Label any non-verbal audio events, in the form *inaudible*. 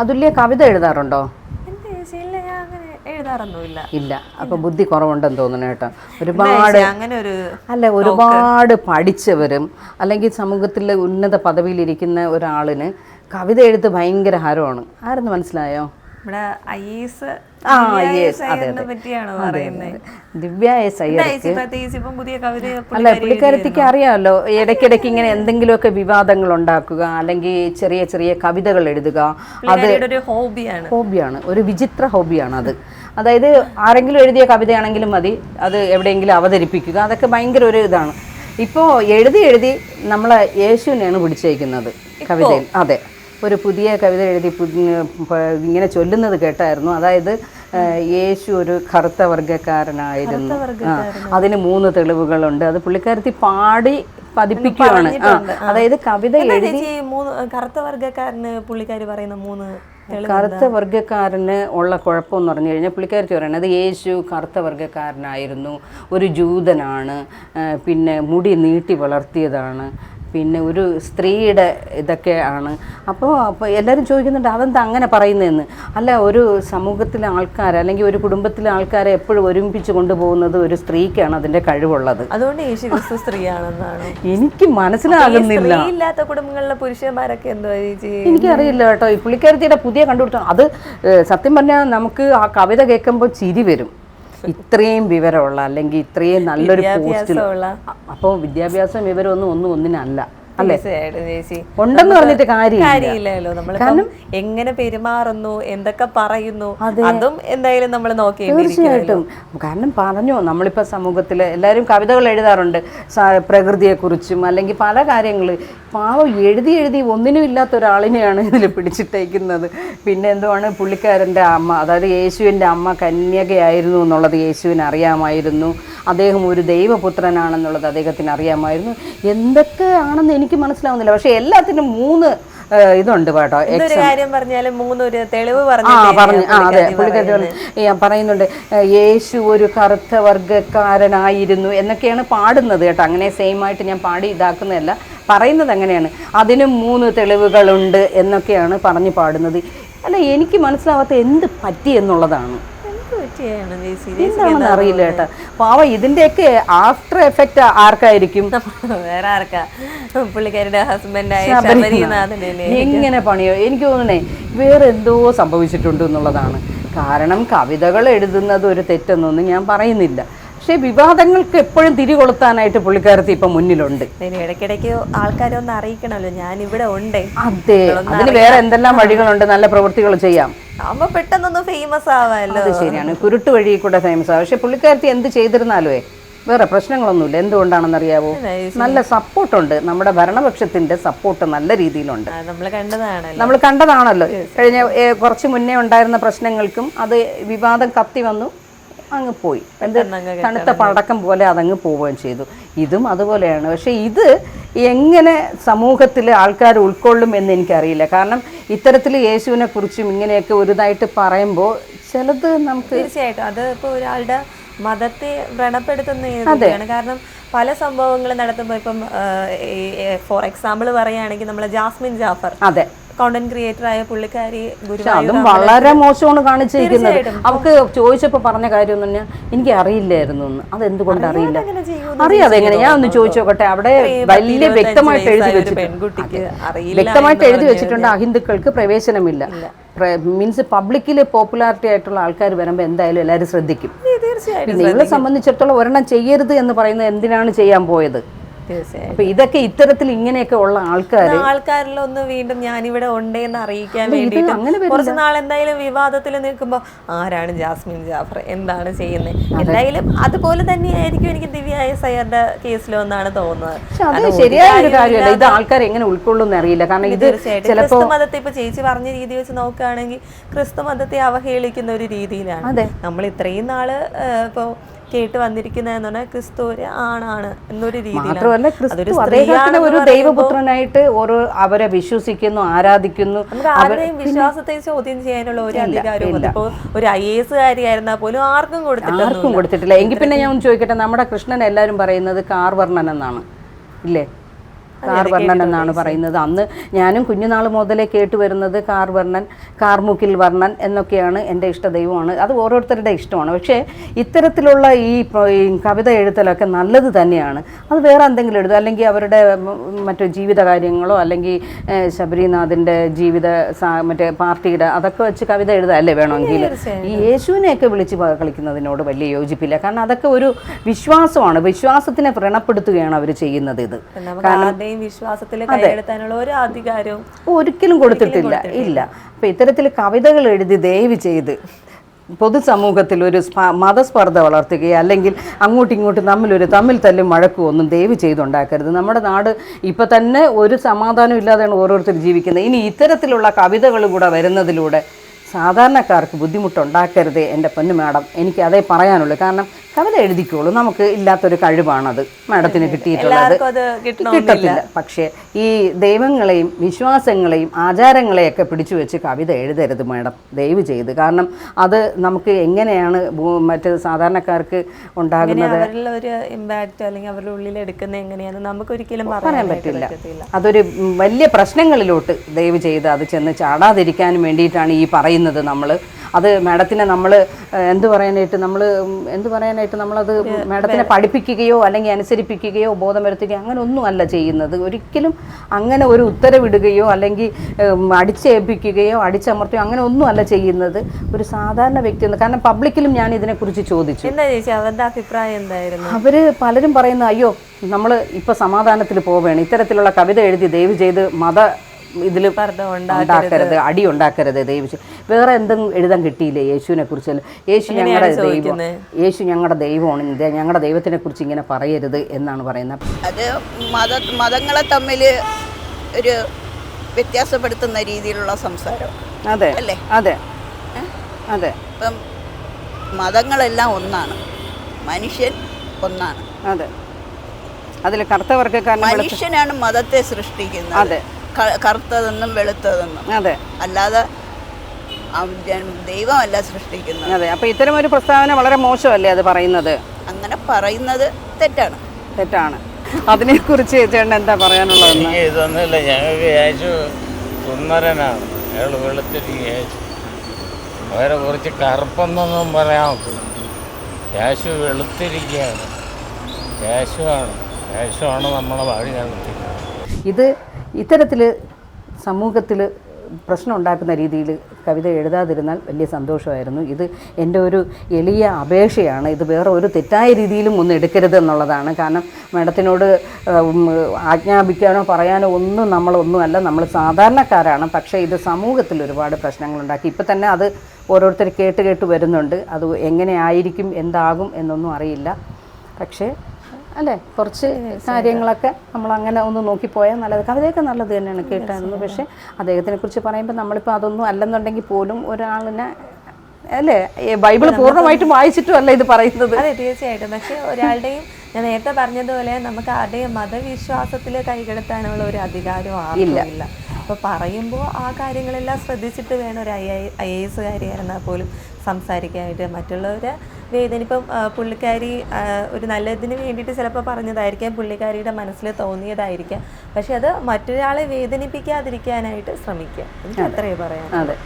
അതുല്യ കവിത എഴുതാറുണ്ടോ? എന്റെ ചേച്ചി ഇല്ല ഞാൻ അങ്ങനെ എഴുതാറൊന്നുമില്ല. ഇല്ല. അപ്പൊ ബുദ്ധി കുറവുണ്ടെന്ന് തോന്നുന്നു കേട്ടോ. ഒരുപാട് അങ്ങനെ ഒരു അല്ല ഒരുപാട് പഠിച്ചവരും അല്ലെങ്കിൽ സമൂഹത്തിൽ ഉന്നത പദവിയിലിരിക്കുന്ന ഒരാളിന് കവിത എഴുത്ത് ഭയങ്കര ഹരമാണ് ആരെന്ന് മനസ്സിലായോ? ഐ എസ് ദിവ്യ എസ് അല്ല പുള്ളിക്കാരത്തിക്ക് അറിയാമല്ലോ ഇടയ്ക്കിടയ്ക്ക് ഇങ്ങനെ എന്തെങ്കിലുമൊക്കെ വിവാദങ്ങൾ ഉണ്ടാക്കുക അല്ലെങ്കിൽ ചെറിയ ചെറിയ കവിതകൾ എഴുതുക. അത് ഹോബിയാണ്. ഹോബിയാണ് ഒരു വിചിത്ര ഹോബിയാണ് അത്. അതായത് ആരെങ്കിലും എഴുതിയ കവിതയാണെങ്കിലും മതി അത് എവിടെയെങ്കിലും അവതരിപ്പിക്കുക. അതൊക്കെ ഭയങ്കര ഒരു ഇതാണ്. ഇപ്പോൾ എഴുതി എഴുതി നമ്മളെ യേശുവിനെയാണ് പിടിച്ചേക്കുന്നത് കവിതയിൽ. അതെ. ഒരു പുതിയ കവിത എഴുതി ഇങ്ങനെ ചൊല്ലുന്നത് കേട്ടായിരുന്നു. അതായത് യേശു ഒരു കറുത്ത വർഗക്കാരനായിരുന്നു അതിന് മൂന്ന് തെളിവുകളുണ്ട്. അത് പുള്ളിക്കാരത്തി പാടി പതിപ്പിക്കുകയാണ് അതായത് കവിത എഴുതി കറുത്ത വർഗക്കാരന് പുള്ളിക്കാരി പറയുന്ന മൂന്ന് കറുത്ത വർഗക്കാരന് ഉള്ള കുഴപ്പമെന്ന് പറഞ്ഞു കഴിഞ്ഞാൽ പുള്ളിക്കാരത്തി പറയുന്നത് യേശു കറുത്ത വർഗക്കാരനായിരുന്നു ഒരു ജൂതനാണ്. പിന്നെ മുടി നീട്ടി വളർത്തിയതാണ്. പിന്നെ ഒരു സ്ത്രീയുടെ ഇതൊക്കെ ആണ്. അപ്പോൾ അപ്പോൾ എല്ലാവരും ചോദിക്കുന്നുണ്ട് അതെന്താ അങ്ങനെ പറയുന്നതെന്ന് അല്ല ഒരു സമൂഹത്തിലെ ആൾക്കാർ അല്ലെങ്കിൽ ഒരു കുടുംബത്തിലെ ആൾക്കാരെ എപ്പോഴും ഒരുമിപ്പിച്ച് കൊണ്ടുപോകുന്നത് ഒരു സ്ത്രീക്കാണ് അതിന്റെ കഴിവുള്ളത്. അതുകൊണ്ട് യേശു ക്രിസ്തു സ്ത്രീയാണെന്നാണ്. എനിക്ക് മനസ്സിലാകുന്നില്ല. ഇല്ലാത്ത കുടുംബങ്ങളിലെ പുരുഷന്മാരൊക്കെ എന്തോ എനിക്കറിയില്ല കേട്ടോ. ഈ പുള്ളിക്കാരത്തിയുടെ പുതിയ കണ്ടുപിടുത്തം. അത് സത്യം പറഞ്ഞാൽ നമുക്ക് ആ കവിത കേൾക്കുമ്പോൾ ചിരി വരും. ഇത്രയും വിവരമുള്ള അല്ലെങ്കിൽ ഇത്രയും നല്ലൊരു പോസ്റ്റിൽ അപ്പോൾ വിദ്യാഭ്യാസം വിവരമൊന്നും ഒന്നും ഒന്നിനല്ല. അല്ലേ? ചേച്ചി. ഉണ്ടെന്ന് പറഞ്ഞിട്ട് കാര്യമില്ലല്ലോ. നമ്മൾ എങ്ങനെ പെരുമാറുന്നു എന്തൊക്കെ പറയുന്നു അതും. എന്തായാലും നമ്മൾ നോക്കി തീർച്ചയായിട്ടും. കാരണം പറഞ്ഞു നമ്മളിപ്പോൾ സമൂഹത്തിൽ എല്ലാവരും കവിതകൾ എഴുതാറുണ്ട്. പ്രകൃതിയെ പ്രകൃതിയെക്കുറിച്ചും അല്ലെങ്കിൽ പല കാര്യങ്ങൾ പാവം എഴുതി എഴുതി ഒന്നിനും ഇല്ലാത്ത ഒരാളിനെയാണ് ഇതിൽ പിടിച്ചിട്ടേക്കുന്നത്. പിന്നെ എന്തുവാണ്? പുള്ളിക്കാരന്റെ അമ്മ അതായത് യേശുവിന്റെ അമ്മ കന്യകയായിരുന്നു എന്നുള്ളത് യേശുവിന് അറിയാമായിരുന്നു. അദ്ദേഹം ഒരു ദൈവപുത്രനാണെന്നുള്ളത് അദ്ദേഹത്തിന് അറിയാമായിരുന്നു. എന്തൊക്കെ എന്തൊക്കെയാണെന്ന് എനിക്ക് മനസ്സിലാവുന്നില്ല. പക്ഷെ എല്ലാത്തിനും മൂന്ന് ഇതുണ്ട് കേട്ടോ. കാര്യം പറഞ്ഞാലും മൂന്നൊരു തെളിവ് ആ പറഞ്ഞു ആ അതെ. പുള്ളിക്കാരി പുള്ളിക്കാരി പറഞ്ഞു. പറയുന്നുണ്ട് യേശു ഒരു കറുത്ത വർഗക്കാരനായിരുന്നു എന്നൊക്കെയാണ് പാടുന്നത് കേട്ടോ. അങ്ങനെ സെയിം ആയിട്ട് ഞാൻ പാടി ഇതാക്കുന്നതല്ല പറയുന്നത് അങ്ങനെയാണ്. അതിനും മൂന്ന് തെളിവുകളുണ്ട് എന്നൊക്കെയാണ് പറഞ്ഞു പാടുന്നത്. അല്ല എനിക്ക് മനസ്സിലാവാത്ത എന്ത് പറ്റി എന്നുള്ളതാണ്. ചേച്ചി ചേച്ചി എന്താണെന്ന് അറിയില്ല കേട്ടോ. പാവ ഇതിന്റെയൊക്കെ ആഫ്റ്റർ എഫക്റ്റ് ആർക്കായിരിക്കും? *laughs* വേറെ ആർക്കാ? പുള്ളിക്കാരുടെ ഹസ്ബൻഡായ എങ്ങനെ പണിയോ? എനിക്ക് തോന്നണേ വേറെ എന്തോ സംഭവിച്ചിട്ടുണ്ട് എന്നുള്ളതാണ്. കാരണം കവിതകൾ എഴുതുന്നത് ഒരു തെറ്റെന്നൊന്നും ഞാൻ പറയുന്നില്ല. പക്ഷേ വിവാദങ്ങൾക്ക് എപ്പോഴും തിരി തിരികൊളുത്താനായിട്ട് പുള്ളിക്കാരത്തി ഇപ്പൊ മുന്നിലുണ്ട്. ഇടയ്ക്കിടയ്ക്ക് ആൾക്കാരെ ഒന്ന് അറിയിക്കണമല്ലോ. ഞാൻ ഇവിടെ ഉണ്ട്. അതെ. അതിന് വേറെ എന്തെല്ലാം വഴികളുണ്ട്? നല്ല പ്രവൃത്തികൾ ചെയ്യാം. ആവുമ്പോ പെട്ടെന്നൊന്ന് ഫേമസ് ആവാമല്ലോ അത് ശരിയാണ്. കുരുട്ട് വഴി കൂടെ ഫേമസ് ആവും. പക്ഷെ പുള്ളിക്കാരത്തി എന്ത് ചെയ്തിരുന്നാലേ വേറെ പ്രശ്നങ്ങളൊന്നുമില്ല. എന്തുകൊണ്ടാണെന്ന് അറിയാവോ നല്ല സപ്പോർട്ടുണ്ട്. നമ്മുടെ ഭരണപക്ഷത്തിന്റെ സപ്പോർട്ട് നല്ല രീതിയിലുണ്ട്. നമ്മൾ കണ്ടതാണല്ലോ. നമ്മൾ കണ്ടതാണല്ലോ. കഴിഞ്ഞ കുറച്ച് മുന്നേ ഉണ്ടായിരുന്ന പ്രശ്നങ്ങൾക്കും അത് വിവാദം കത്തി വന്നു. അങ്ങ് പോയി. എന്ത്? തണുത്ത പടക്കം പോലെ അതങ്ങ് പോവുകയും ചെയ്തു. ഇതും അതുപോലെയാണ്. പക്ഷേ ഇത് എങ്ങനെ സമൂഹത്തിൽ ആൾക്കാർ ഉൾക്കൊള്ളും എന്ന് എനിക്കറിയില്ല. കാരണം ഇത്തരത്തിൽ യേശുവിനെ കുറിച്ചും ഇങ്ങനെയൊക്കെ ഒരു ഇതായിട്ട് പറയുമ്പോൾ ചിലത് നമുക്ക് തീർച്ചയായിട്ടും. അത് ഇപ്പോൾ ഒരാളുടെ മതത്തെ വ്രണപ്പെടുത്തുന്ന കാരണം പല സംഭവങ്ങളും നടത്തുമ്പോൾ ഇപ്പം ഫോർ എക്സാമ്പിൾ പറയുകയാണെങ്കിൽ നമ്മളെ ജാസ്മിൻ ജാഫർ. അതെ. കോണ്ടന്റ് ക്രിയേറ്റർ ആയ പുള്ളിക്കാരി അതും വളരെ മോശമാണ് കാണിച്ചിരിക്കുന്നത്. അവർക്ക് ചോദിച്ചപ്പോൾ പറഞ്ഞ കാര്യം എന്ന് പറഞ്ഞാൽ എനിക്ക് അറിയില്ലായിരുന്നു എന്ന്. അതെന്തുകൊണ്ട് അറിയില്ല? അറിയാതെ എങ്ങനെ? ഞാൻ ഒന്ന് ചോദിച്ചു നോക്കട്ടെ അവിടെ വലിയ വ്യക്തമായിട്ട് എഴുതി വെച്ചിട്ടുണ്ട്. വ്യക്തമായിട്ട് എഴുതി വെച്ചിട്ടുണ്ട്. അഹിന്ദുക്കൾക്ക് പ്രവേശനമില്ല. മീൻസ് പബ്ലിക്കിൽ പോപ്പുലാരിറ്റി ആയിട്ടുള്ള ആൾക്കാർ വരുമ്പോൾ എന്തായാലും എല്ലാവരും ശ്രദ്ധിക്കും. നിങ്ങളെ സംബന്ധിച്ചിടത്തോളം ഒരെണ്ണം ചെയ്യരുത് എന്ന് പറയുന്നത് എന്തിനാണ് ചെയ്യാൻ പോയത്? തീർച്ചയായും. അപ്പൊ ഇതൊക്കെ ഇത്തരത്തിൽ ഇങ്ങനെയൊക്കെ ഉള്ള ആൾക്കാർ ആൾക്കാരിലൊന്ന് വീണ്ടും ഞാനിവിടെ ഉണ്ടെന്ന് അറിയിക്കാൻ കുറച്ച് നാൾ എന്തായാലും വിവാദത്തിൽ നിൽക്കുമ്പോൾ ആരാണ് ജാസ്മിൻ ജാഫർ? എന്താണ് ചെയ്യുന്നത് എന്തായാലും അതുപോലെ തന്നെയായിരിക്കും എനിക്ക് ദിവ്യായ സയ്യറിന്റെ കേസിൽ എന്നാണ് തോന്നുന്നത്. ശരിയായ ഒരു കാര്യമല്ല. ഇത് ആൾക്കാർ എങ്ങനെ ഉൾക്കൊള്ളുന്ന അറിയില്ല. കാരണം ഇത് ക്രിസ്തു മതത്തെ ഇപ്പൊ ചേച്ചി പറഞ്ഞ രീതി വെച്ച് നോക്കുകയാണെങ്കിൽ ക്രിസ്തു മതത്തെ അവഹേളിക്കുന്ന ഒരു രീതിയിലാണ്. നമ്മൾ ഇത്രയും നാൾ ഇപ്പൊ കേട്ട് വന്നിരിക്കുന്നതെന്ന് പറഞ്ഞാൽ ക്രിസ്തു ഒരു ആണാണ് എന്നൊരു മാത്രമല്ല ക്രിസ്തു അദ്ദേഹത്തിന് ഒരു ദൈവപുത്രനായിട്ട് ഓരോ അവരെ വിശ്വസിക്കുന്നു ആരാധിക്കുന്നു നമുക്ക് ആരുടെയും വിശ്വാസത്തെ ചോദ്യം ചെയ്യാനുള്ള ഒരു അധികാരവും ഇപ്പോ ഒരു ഐ എസ് കാര്യമായിരുന്നാൽ പോലും ആർക്കും കൊടുത്തിട്ടില്ല ആർക്കും കൊടുത്തിട്ടില്ല. എങ്കിൽ പിന്നെ ഞാൻ ചോദിക്കട്ടെ നമ്മുടെ കൃഷ്ണൻ എല്ലാവരും പറയുന്നത് കാർവർണൻ എന്നാണ്. ഇല്ലേ? കാർ വർണൻ എന്നാണ് പറയുന്നത്. അന്ന് ഞാനും കുഞ്ഞുനാൾ മുതലേ കേട്ട് വരുന്നത് കാർ വർണൻ കാർമുക്കിൽ വർണൻ എന്നൊക്കെയാണ് എന്റെ ഇഷ്ടദൈവമാണ് അത് ഓരോരുത്തരുടെ ഇഷ്ടമാണ്. പക്ഷേ ഇത്തരത്തിലുള്ള ഈ കവിത എഴുത്തലൊക്കെ നല്ലത് തന്നെയാണ്. അത് വേറെ എന്തെങ്കിലും എഴുതും അല്ലെങ്കിൽ അവരുടെ മറ്റു ജീവിത കാര്യങ്ങളോ അല്ലെങ്കിൽ ശബരിനാഥിന്റെ ജീവിത മറ്റേ പാർട്ടിയുടെ അതൊക്കെ വെച്ച് കവിത എഴുതാല്ലേ വേണമെങ്കിൽ? ഈ യേശുവിനെയൊക്കെ വിളിച്ച് കളിക്കുന്നതിനോട് വലിയ യോജിപ്പില്ല. കാരണം അതൊക്കെ ഒരു വിശ്വാസമാണ്. വിശ്വാസത്തിനെ വ്രണപ്പെടുത്തുകയാണ് അവർ ചെയ്യുന്നത് ഇത്. നമുക്ക് ആരുടെയും വിശ്വാസത്തിൽ കൈയെടുത്താനുള്ള ഒരു അധികാരവും ഒരിക്കലും കൊടുത്തിട്ടില്ല. ഇല്ല. അപ്പൊ ഇത്തരത്തിൽ കവിതകൾ എഴുതി ദയവ് ചെയ്ത് പൊതുസമൂഹത്തിൽ ഒരു സ്പ- മതസ്പർദ്ധ വളർത്തുകയോ അല്ലെങ്കിൽ അങ്ങോട്ടും ഇങ്ങോട്ടും തമ്മിലൊരു തമ്മിൽ തല്ലും മഴക്കും ഒന്നും ദയവ് ചെയ്തുണ്ടാക്കരുത്. നമ്മുടെ നാട് ഇപ്പം തന്നെ ഒരു സമാധാനം ഇല്ലാതെയാണ് ഓരോരുത്തർ ജീവിക്കുന്നത്. ഇനി ഇത്തരത്തിലുള്ള കവിതകൾ കൂടെ വരുന്നതിലൂടെ സാധാരണക്കാർക്ക് ബുദ്ധിമുട്ടുണ്ടാക്കരുത് എന്റെ പൊന്നു മാഡം. എനിക്ക് അതേ പറയാനുള്ളൂ. കാരണം കവിത എഴുതിക്കോളൂ. നമുക്ക് ഇല്ലാത്തൊരു കഴിവാണത്. മാഡത്തിന് കിട്ടിയിട്ടുള്ളത്. കിട്ടത്തില്ല. പക്ഷേ ഈ ദൈവങ്ങളെയും വിശ്വാസങ്ങളെയും ആചാരങ്ങളെയൊക്കെ പിടിച്ചു വെച്ച് കവിത എഴുതരുത് മാഡം. ദയവ് ചെയ്ത്. കാരണം അത് നമുക്ക് എങ്ങനെയാണ് മറ്റ് സാധാരണക്കാർക്ക് ഉണ്ടാകുന്നത്? അവരിൽ ഒരു ഇമ്പാക്റ്റ് അല്ലെങ്കിൽ അവരുടെ ഉള്ളിൽ നമുക്ക് ഒരിക്കലും പറയാൻ പറ്റില്ല. അതൊരു വലിയ പ്രശ്നങ്ങളിലോട്ട് ദയവ് ചെയ്ത് അത് ചെന്ന് ചാടാതിരിക്കാൻ വേണ്ടിയിട്ടാണ് ഈ പറയുന്നത് നമ്മൾ അത് മാഡത്തിനെ നമ്മൾ എന്ത് പറയാനായിട്ട് നമ്മൾ എന്ത് പറയാനായിട്ട് നമ്മളത് മാഡത്തിനെ പഠിപ്പിക്കുകയോ അല്ലെങ്കിൽ അനുസരിപ്പിക്കുകയോ ബോധം വരുത്തുകയോ അങ്ങനെ ഒന്നും അല്ല ചെയ്യുന്നത്. ഒരിക്കലും അങ്ങനെ ഒരു ഉത്തരവിടുകയോ അല്ലെങ്കിൽ അടിച്ചേൽപ്പിക്കുകയോ അടിച്ചമർത്തുകയോ അങ്ങനെ ഒന്നും അല്ല ചെയ്യുന്നത്. ഒരു സാധാരണ വ്യക്തി എന്ന് കാരണം പബ്ലിക്കിലും ഞാൻ ഇതിനെക്കുറിച്ച് ചോദിച്ചു. എന്താ ചേച്ചി അവരുടെ അഭിപ്രായം എന്തായിരുന്നു? അവർ പലരും പറയുന്ന അയ്യോ നമ്മൾ ഇപ്പോൾ സമാധാനത്തിൽ പോവുകയാണ്. ഇത്തരത്തിലുള്ള കവിത എഴുതി ദയവ് ചെയ്ത് മത ഇതിൽ ഉണ്ടാക്കരുത് അടി ഉണ്ടാക്കരുത് ദൈവം വേറെ എന്തും എഴുതാൻ കിട്ടിയില്ലേ യേശുവിനെ കുറിച്ച്? യേശു ഞങ്ങളുടെ ദൈവം യേശു ഞങ്ങളുടെ ദൈവമാണ്. ഞങ്ങളുടെ ദൈവത്തിനെ കുറിച്ച് ഇങ്ങനെ പറയരുത് എന്നാണ് പറയുന്നത്. അത് മത മതങ്ങളെ തമ്മിൽ ഒരു വ്യത്യാസപ്പെടുത്തുന്ന രീതിയിലുള്ള സംസാരം. അതെ അല്ലേ? അതെ അതെ. ഇപ്പം മതങ്ങളെല്ലാം ഒന്നാണ്. മനുഷ്യൻ ഒന്നാണ്. അതെ. അതിൽ കറുത്തവർക്ക് മനുഷ്യനാണ് മതത്തെ സൃഷ്ടിക്കുന്നത്. അതെ. കറുത്തതെന്നും വെളുത്തതെന്നും. അതെ. അല്ലാതെ ദൈവമല്ല സൃഷ്ടിക്കുന്നത്. അതെ. അപ്പൊ ഇത്തരം ഒരു പ്രസ്താവന വളരെ മോശമല്ലേ അത് പറയുന്നത്? അങ്ങനെ പറയുന്നത് തെറ്റാണ്. തെറ്റാണ്. അതിനെക്കുറിച്ച് ചേട്ടൻ എന്താ പറയാനുള്ളത് ഇതൊന്നുമില്ല. ഞങ്ങൾക്ക് യേശു സുന്ദരനാണ്. അയാൾ വെളുത്തിരിക്കും യേശു. അവരെ കുറിച്ച് കറുപ്പെന്നൊന്നും പറയാൻ ഒക്കില്ല യേശു വെളുത്തിരിക്കുകയാണ്. യേശുവാണ് യേശുവാണ് നമ്മളെ വഴി നടത്തിക്കുന്നത് ഇത് ഇത്തരത്തിൽ സമൂഹത്തിൽ പ്രശ്നം ഉണ്ടാക്കുന്ന രീതിയിൽ കവിത എഴുതാതിരുന്നാൽ വലിയ സന്തോഷമായിരുന്നു. ഇത് എന്റെ ഒരു എളിയ അപേക്ഷയാണ്. ഇത് വേറെ ഒരു തെറ്റായ രീതിയിലും ഒന്നും എടുക്കരുത് എന്നുള്ളതാണ്. കാരണം മാഡത്തിനോട് ആജ്ഞാപിക്കാനോ പറയാനോ ഒന്നും നമ്മളൊന്നുമല്ല. നമ്മൾ സാധാരണക്കാരാണ്. പക്ഷേ ഇത് സമൂഹത്തിൽ ഒരുപാട് പ്രശ്നങ്ങളുണ്ടാക്കി ഇപ്പം തന്നെ അത് ഓരോരുത്തർ കേട്ട് കേട്ട് വരുന്നുണ്ട്. അത് എങ്ങനെ ആയിരിക്കും എന്താകും എന്നൊന്നും അറിയില്ല. പക്ഷേ അല്ലേ? കുറച്ച് കാര്യങ്ങളൊക്കെ നമ്മൾ അങ്ങനെ ഒന്ന് നോക്കിപ്പോയാൽ നല്ലത്. കവിതയൊക്കെ നല്ലത് തന്നെയാണ് കേട്ടായിരുന്നു. പക്ഷേ അദ്ദേഹത്തിനെ കുറിച്ച് പറയുമ്പോൾ നമ്മളിപ്പോൾ അതൊന്നും അല്ലെന്നുണ്ടെങ്കിൽ പോലും ഒരാളിനെ അല്ലേ? ബൈബിൾ പൂർണമായിട്ടും വായിച്ചിട്ടും അല്ല ഇത് പറയുന്നത്. അതെ തീർച്ചയായിട്ടും. പക്ഷേ ഒരാളുടെയും ഞാൻ നേരത്തെ പറഞ്ഞതുപോലെ നമുക്ക് ആരുടെയും മതവിശ്വാസത്തിൽ കൈകടത്താനുള്ള ഒരു അധികാരം ആർക്കും ഇല്ല. അപ്പൊ പറയുമ്പോൾ ആ കാര്യങ്ങളെല്ലാം ശ്രദ്ധിച്ചിട്ട് വേണം ഒരു ഐ ഐ എസ് കാര്യമായിരുന്നാൽ പോലും സംസാരിക്കാനായിട്ട്. മറ്റുള്ളവരെ വേദനിപ്പം പുള്ളിക്കാരി ഒരു നല്ലതിന് വേണ്ടിയിട്ട് ചിലപ്പോൾ പറഞ്ഞതായിരിക്കാം പുള്ളിക്കാരിയുടെ മനസ്സിൽ തോന്നിയതായിരിക്കാം. പക്ഷെ അത് മറ്റൊരാളെ വേദനിപ്പിക്കാതിരിക്കാനായിട്ട് ശ്രമിക്കുക. എനിക്ക് അത്രയേ പറയാം അതെ.